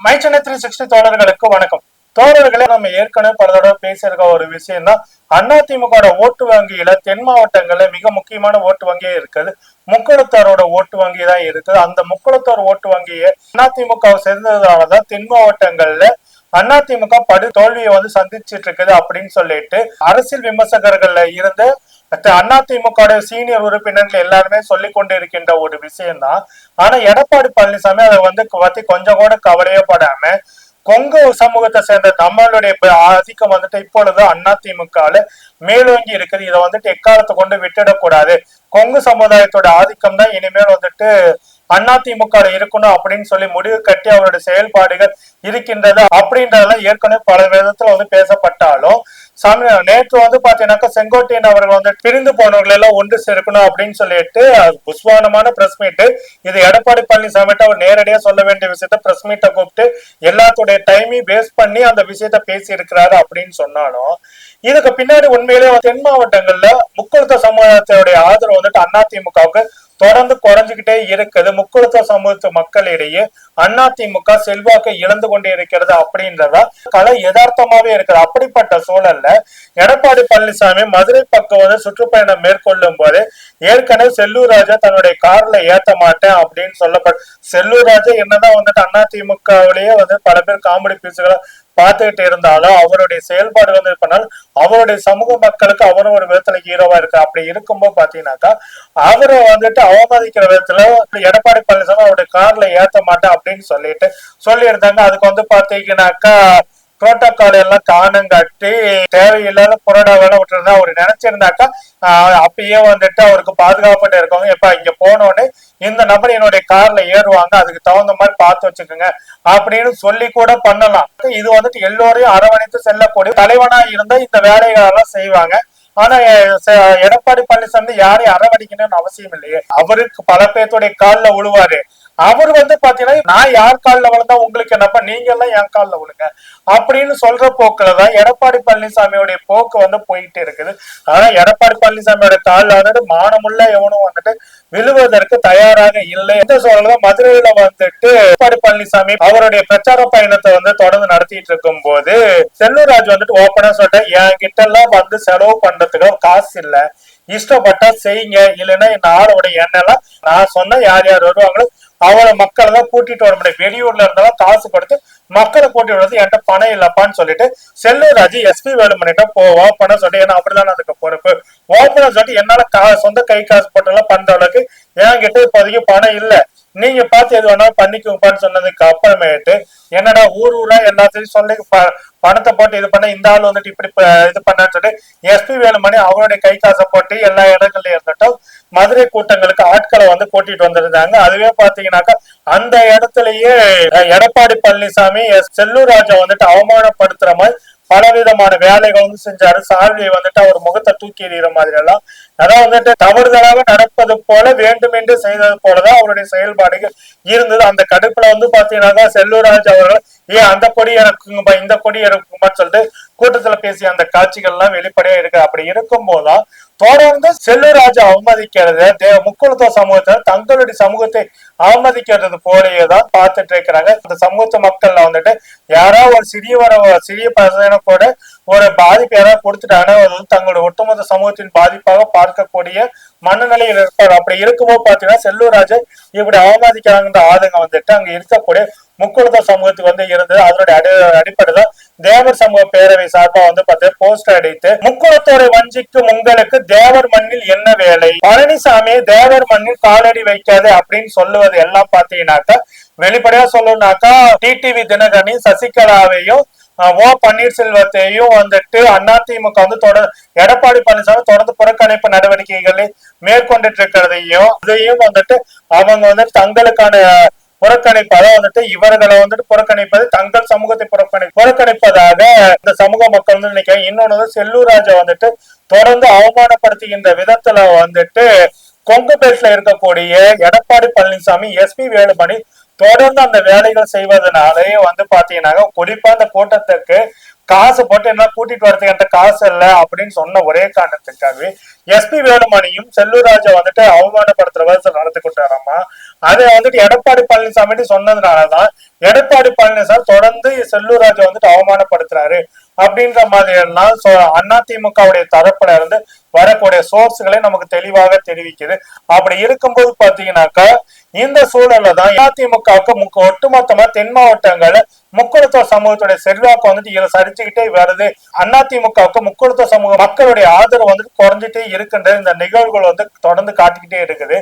மைச்சனை three sixty தோழர்களுக்கு வணக்கம். தோழர்களே நம்ம ஏற்கனவே பல தடவை பேசியிருக்க ஒரு விஷயம் தான் அதிமுக ஓட்டு வங்கியில தென் மாவட்டங்கள்ல மிக முக்கியமான ஓட்டு வங்கியே இருக்குது. முக்குளத்தாரோட ஓட்டு வங்கி தான் இருக்குது. அந்த முக்குளத்தார் ஓட்டு வங்கியை அதிமுக சேர்ந்ததாலதான் தென் மாவட்டங்கள்ல அதிமுக படு தோல்வியை வந்து சந்திச்சிட்டு இருக்குது அப்படின்னு சொல்லிட்டு அரசியல் விமர்சகர்கள்ல இருந்த அதிமுக சீனியர் உறுப்பினர்கள் எல்லாருமே சொல்லி கொண்டு இருக்கின்ற ஒரு விஷயம் தான் ஆனா எடப்பாடி பழனிசாமி அதை வந்து பத்தி கொஞ்சம் கூட கவலையே படாம கொங்கு சமூகத்தை சேர்ந்த நம்மளுடைய ஆதிக்கம் வந்துட்டு இப்பொழுது அதிமுகல மேலோங்கி இருக்குது. இதை வந்துட்டு எக்காலத்தை கொண்டு விட்டுடக்கூடாது. கொங்கு சமுதாயத்தோட ஆதிக்கம் தான் இனிமேல் வந்துட்டு அதிமுக இருக்கணும் அப்படின்னு சொல்லி முடிவு கட்டி அவருடைய செயல்பாடுகள் இருக்கின்றது அப்படின்றதெல்லாம் ஏற்கனவே பல விதத்துல வந்து பேசப்பட்டாலும் சாமி நேற்று வந்து பாத்தீங்கன்னாக்கா செங்கோட்டையன் அவர்கள் வந்து பிரிந்து போனவர்கள் எல்லாம் ஒன்று சேர்க்கணும் அப்படின்னு சொல்லிட்டு புஷ்வானமான பிரஸ் மீட் இது எடப்பாடி பழனிசாமி அவர் நேரடியா சொல்ல வேண்டிய விஷயத்த பிரஸ் மீட்டை கூப்பிட்டு எல்லாத்துடைய டைமையும் பேஸ் பண்ணி அந்த விஷயத்த பேசி இருக்கிறாரு அப்படின்னு சொன்னாலும் இதுக்கு பின்னாடி உண்மையிலே தென் மாவட்டங்கள்ல முக்குளத்த சமுதாயத்தினுடைய ஆதரவு வந்துட்டு அதிமுகவுக்கு தொடர்ந்து குறைஞ்சுகிட்டே இருக்குது. முக்குளத்த சமூகத்து மக்களிடையே அதிமுக செல்வாக்கை இழந்து கொண்டே இருக்கிறது அப்படின்றதா கலை யதார்த்தமாவே இருக்குது. அப்படிப்பட்ட சூழல்ல எடப்பாடி பழனிசாமி மதுரை பக்கம் வந்து சுற்றுப்பயணம் மேற்கொள்ளும் போது ஏற்கனவே செல்லூர் ராஜா தன்னுடைய கார்ல ஏத்த மாட்டேன் அப்படின்னு சொல்லப்படும் செல்லூர் ராஜா என்னதான் வந்துட்டு அதிமுகவிலேயே வந்து பல பேர் காமெடி பீஸுகளை பார்த்துக்கிட்டு இருந்தாலும் அவருடைய செயல்பாடு வந்து பண்ணால் அவருடைய சமூக மக்களுக்கு அவரும் ஒரு விதத்துல ஹீரோவா இருக்கு அப்படி இருக்கும்போது பாத்தீங்கன்னாக்கா அவரை வந்துட்டு அவமதிக்கிற விதத்துல எடப்பாடி பழனிசாமி அவருடைய கார்ல ஏத்த மாட்டேன் அப்படின்னு சொல்லிட்டு சொல்லியிருந்தாங்க. அதுக்கு வந்து பாத்தீங்கன்னாக்கா புரோட்டோகால் எல்லாம் காணுங்காட்டி தேவையில்லாத புரோடா வேலை விட்டுருந்தா அவர் நினைச்சிருந்தாக்கா அப்பயே வந்துட்டு அவருக்கு பாதுகாப்புட்டு இருக்கவங்க இப்ப இங்க போனோடனே இந்த நபர் என்னுடைய கார்ல ஏறுவாங்க அதுக்கு தகுந்த மாதிரி பார்த்து வச்சுக்கோங்க அப்படின்னு சொல்லி கூட பண்ணலாம். இது வந்துட்டு எல்லோரையும் அரவணைத்து செல்லக்கூடிய தலைவனா இருந்தா இந்த வேலைகள் எல்லாம் செய்வாங்க. ஆனா ச- எடப்பாடி பழனிசாமி யாரையும் அரவணைக்கணும்னு அவசியம் இல்லையே. அவருக்கு பல பேர்த்துடைய கால்ல விழுவாரு அவர் வந்து பாத்தீங்கன்னா நான் யார் காலில் விழுந்தா உங்களுக்கு என்னப்பா நீங்க எல்லாம் என் காலில் விழுங்க. அப்படின்னு சொல்ற போக்குல தான் எடப்பாடி பழனிசாமியோடைய போக்கு வந்து போயிட்டு இருக்குது. ஆனா எடப்பாடி பழனிசாமியோட கால்ல வந்துட்டு மானமுள்ள எவனும் வந்துட்டு விழுவதற்கு தயாராக இல்லை. எந்த சூழலும் மதுரையில வந்துட்டு எடப்பாடி பழனிசாமி அவருடைய பிரச்சார பயணத்தை வந்து தொடர்ந்து நடத்திட்டு இருக்கும் போது செல்லூர்ராஜ் வந்துட்டு ஓப்பனா சொல்லிட்டேன் என் கிட்ட எல்லாம் வந்து செலவு பண்றதுக்கு காசு இல்லை. இஷ்டப்பட்டா செய்யுங்க. இல்லைன்னா இந்த ஆளோட எண்ணெல்லாம் நான் சொன்னா யார் யார் வருவாங்களோ அவளை மக்களை தான் கூட்டிட்டு வர முடியும் வெளியூர்ல இருந்தாலும் காசு கொடுத்து மக்களை கூட்டிட்டு வரது என்கிட்ட பணம் இல்லப்பான்னு சொல்லிட்டு செல்லூர்ராஜ் எஸ்பி வேலுமணிட்ட போ ஓப்பனா சொல்லிட்டு ஏன்னா அப்படிதான் அதுக்கு பொறுப்பு. ஓப்பனா சொல்லிட்டு என்னால கா சொந்த கை காசு போட்டெல்லாம் பண்ற அளவுக்கு என்கிட்ட இப்போதைக்கு பணம் இல்லை. நீங்க பார்த்து எது வேணாலும் பண்ணிக்கோப்பான்னு சொன்னதுக்கு அப்புறமேட்டு என்னடா ஊர் ஊரா எல்லாத்தையும் சொல்லி ப- பணத்தை போட்டு இது பண்ண இந்த ஆள் வந்துட்டு இப்படி இது பண்ணான்னு சொல்லிட்டு எஸ்பி வேலுமணி அவருடைய கை காசை போட்டு எல்லா இடங்கள்லயும் இருந்துட்டும் மதுரை கூட்டங்களுக்கு ஆட்களை வந்து கூட்டிட்டு வந்திருந்தாங்க அதுவே பாத்தீங்கன்னாக்கா அந்த இடத்துலயே எடப்பாடி பழனிசாமி எஸ். செல்லூர் ராஜா வந்துட்டு அவமானப்படுத்துற மாதிரி பலவிதமான வேலைகள் வந்து செஞ்சாரு. சால்வியை வந்துட்டு அவர் முகத்தை தூக்கி எறிகிற மாதிரி எல்லாம் அதான் வந்துட்டு தவறுதலாக நடப்பது போல வேண்டுமென்று செய்தது போலதான் அவருடைய செயல்பாடுகள் இருந்தது. அந்த கடுப்புல வந்து பாத்தீங்கன்னாக்கா செல்லூராஜ் அவர்கள் ஏன் அந்த கொடி எனக்குங்கப்பா இந்த கொடி எனக்குங்கப்பான்னு சொல்லிட்டு கூட்டத்துல பேசிய அந்த காட்சிகள் எல்லாம் வெளிப்படையா இருக்கு. அப்படி இருக்கும் போதுதான் தொடர்ந்து செல்லூர்ராஜ் அவமதிக்கிறது தே- முக்குளத்துவ சமூகத்தை தங்களுடைய சமூகத்தை அவமதிக்கிறது போலயே தான் பார்த்துட்டு இருக்கிறாங்க. இந்த சமூகத்து மக்கள்ல வந்துட்டு யாராவது ஒரு சிறியவர சிறிய பசங்க கூட ஒரு பாதிப்பு யாராவது கொடுத்துட்டாங்கன்னா அது வந்து தங்களுடைய ஒட்டுமொத்த சமூகத்தின் பாதிப்பாக பார்க்கக்கூடிய மனநிலையில் இருப்பார் அப்படி இருக்கும்போது பாத்தீங்கன்னா செல்லூர்ராஜை இப்படி அவமதிக்கிறாங்கன்ற ஆதங்கம் வந்துட்டு அங்க இருக்கக்கூடிய முக்குளத்த சமூகத்துக்கு வந்து இருந்தது. அதனுடைய அடி அடிப்படையில தேவர் சமூக பேரவை சார்பா வந்து பார்த்தீங்கன்னா போஸ்டர் அடித்து முக்குளத்தோரை வஞ்சிக்கும் உங்களுக்கு தேவர் மண்ணில் என்ன வேலை? பழனிசாமி தேவர் மண்ணில் காலடி வைக்காது அப்படின்னு சொல்லுவது எல்லாம் பாத்தீங்கன்னாக்கா வெளிப்படையா சொல்லணும்னாக்கா டிடிவி தினகரனையும் சசிகலாவையும் ஓ பன்னீர்செல்வத்தையும் வந்துட்டு அதிமுக வந்து தொடர் எடப்பாடி பழனிசாமி தொடர்ந்து புறக்கணிப்பு நடவடிக்கைகளை மேற்கொண்டுட்டு இருக்கிறதையும் அதையும் வந்துட்டு அவங்க வந்துட்டு தங்களுக்கான புறக்கணிப்பதை வந்துட்டு இவர்களை வந்துட்டு புறக்கணிப்பது தங்கள் சமூகத்தை புறக்கணி புறக்கணிப்பதாக இந்த சமூக மக்கள் வந்து நினைக்கிறாங்க. இன்னொன்னு வந்து செல்லூர் ராஜா வந்துட்டு தொடர்ந்து அவமானப்படுத்துகின்ற விதத்துல வந்துட்டு கொங்கு பெல்ட்ல இருக்கக்கூடிய எடப்பாடி பழனிசாமி எஸ்பி வேலுமணி தொடர்ந்து அந்த வேலைகள் செய்வதனாலே வந்து பாத்தீங்கன்னா குறிப்பா அந்த கூட்டத்துக்கு காசு போட்டு என்ன கூட்டிட்டு வரதுக்கு என்கிட்ட காசு இல்ல அப்படின்னு சொன்ன ஒரே காரணத்துக்காகவே எஸ்பி வேலுமணியும் செல்லூராஜை வந்துட்டு அவமானப்படுத்துற விதத்தில் நடந்துக்கிட்டு வராமா? அதை வந்துட்டு எடப்பாடி பழனிசாமி சொன்னதுனாலதான் எடப்பாடி பழனிசாமி தொடர்ந்து செல்லூராஜை வந்துட்டு அவமானப்படுத்துறாரு. அப்படின்ற மாதிரி எல்லாம் அதிமுகவுடைய தரப்புல இருந்து வரக்கூடிய சோர்ஸ்களை நமக்கு தெளிவாக தெரிவிக்குது. அப்படி இருக்கும்போது பாத்தீங்கன்னாக்கா இந்த சூழல்ல தான் அதிமுகவுக்கு முக்க ஒட்டுமொத்தமா தென் மாவட்டங்கள்ல முக்குளத்தோர் சமூகத்துடைய செல்வாக்கு வந்துட்டு இரு சரிச்சுக்கிட்டே வருது. அதிமுகவுக்கு முக்குளத்தோர் சமூக மக்களுடைய ஆதரவு வந்துட்டு குறைஞ்சிட்டே இருக்கின்ற இந்த நிகழ்வுகள் வந்து தொடர்ந்து காட்டிக்கிட்டே இருக்குது.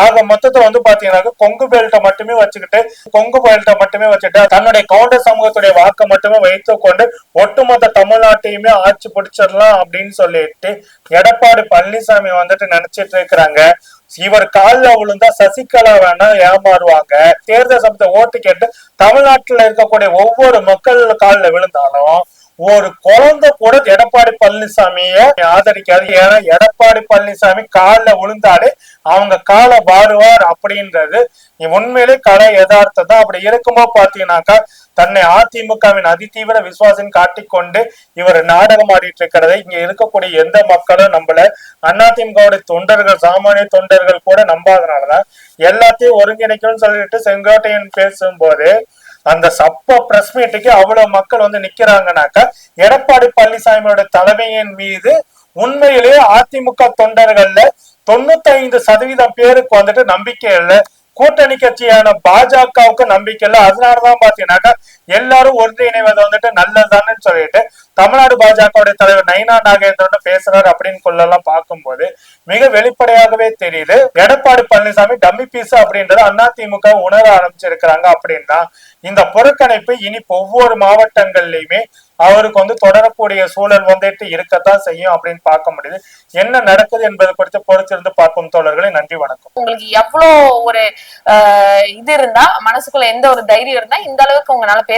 ஆக மொத்தத்துல வந்து பாத்தீங்கன்னாக்கா கொங்கு பெல்ட்டை மட்டுமே வச்சுக்கிட்டு கொங்கு பெல்ட்டை மட்டுமே வச்சுட்டு தன்னுடைய கவுண்டர் சமூகத்துடைய வாக்கை மட்டுமே வைத்து கொண்டு ஒட்டுமொத்த தமிழ்நாட்டையுமே ஆட்சி பிடிச்சிடலாம் அப்படின்னு சொல்லிட்டு எடப்பாடி பழனிசாமி வந்துட்டு நினைச்சிட்டு இருக்கிறாங்க. இவர் கால்ல விழுந்தா சசிகலா வேணா ஏமாறுவாங்க. தேர்தல் சமயத்தை ஓட்டு கேட்டு தமிழ்நாட்டுல இருக்கக்கூடிய ஒவ்வொரு மக்கள் கால்ல விழுந்தாலும் ஒரு குழந்தை கூட எடப்பாடி பழனிசாமிய ஆதரிக்காது. ஏன்னா எடப்பாடி பழனிசாமி கால்ல விழுந்தாலே அவங்க காலை பாடுவார் அப்படின்றது. உண்மையிலே கடை யதார்த்தம் தான். அப்படி இருக்கும்போது பாத்தீங்கன்னாக்கா தன்னை அதிமுகவின் அதிதீவிர விசுவாசம் காட்டிக்கொண்டு இவர் நாடகம் ஆடிட்டு இருக்கிறத இங்க இருக்கக்கூடிய எந்த மக்களும் நம்பல. அதிமுகவுடைய தொண்டர்கள் சாமானிய தொண்டர்கள் கூட நம்பாதனாலதான் எல்லாத்தையும் ஒருங்கிணைக்கணும்னு சொல்லிட்டு செங்கோட்டையன் பேசும்போது அந்த சப்ப பிரஸ் மீட்டுக்கு அவ்வளவு மக்கள் வந்து நிக்கிறாங்கனாக்கா எடப்பாடி பழனிசாமியோட தலைமையின் மீது உண்மையிலேயே அதிமுக தொண்டர்கள்ல தொண்ணூத்தி ஐந்து சதவீதம் பேருக்கு வந்துட்டு நம்பிக்கை இல்லை. கூட்டணி கட்சியான பாஜகவுக்கு நம்பிக்கை இல்லை. அதனாலதான் பாத்தீங்கன்னாக்கா எல்லாரும் ஒன்றிணைவது வந்துட்டு நல்லதுதான்னு சொல்லிட்டு தமிழ்நாடு பாஜகவுடைய தலைவர் நைனா நாகேந்திரன் பேசுறாரு அப்படின்னு கொள்ளலாம் பார்க்கும்போது மிக வெளிப்படையாகவே தெரியுது. எடப்பாடி பழனிசாமி டம்மி பீஸ் அப்படின்றத அதிமுக உணர ஆரம்பிச்சிருக்கிறாங்க அப்படின்னா இந்த புறக்கணிப்பு இனி ஒவ்வொரு மாவட்டங்கள்லயுமே அவருக்கு வந்து தொடரக்கூடிய சூழல் வந்துட்டு இருக்கத்தான் செய்யும் அப்படின்னு பார்க்க முடியுது. என்ன நடக்குது என்பது குறித்து பொறுத்திருந்து பார்ப்போம் தோழர்களே. நன்றி வணக்கம். உங்களுக்கு எவ்வளவு ஒரு ஆஹ் இது இருந்தா மனசுக்குள்ள எந்த ஒரு தைரியம் இருந்தா இந்த அளவுக்கு உங்களால பேச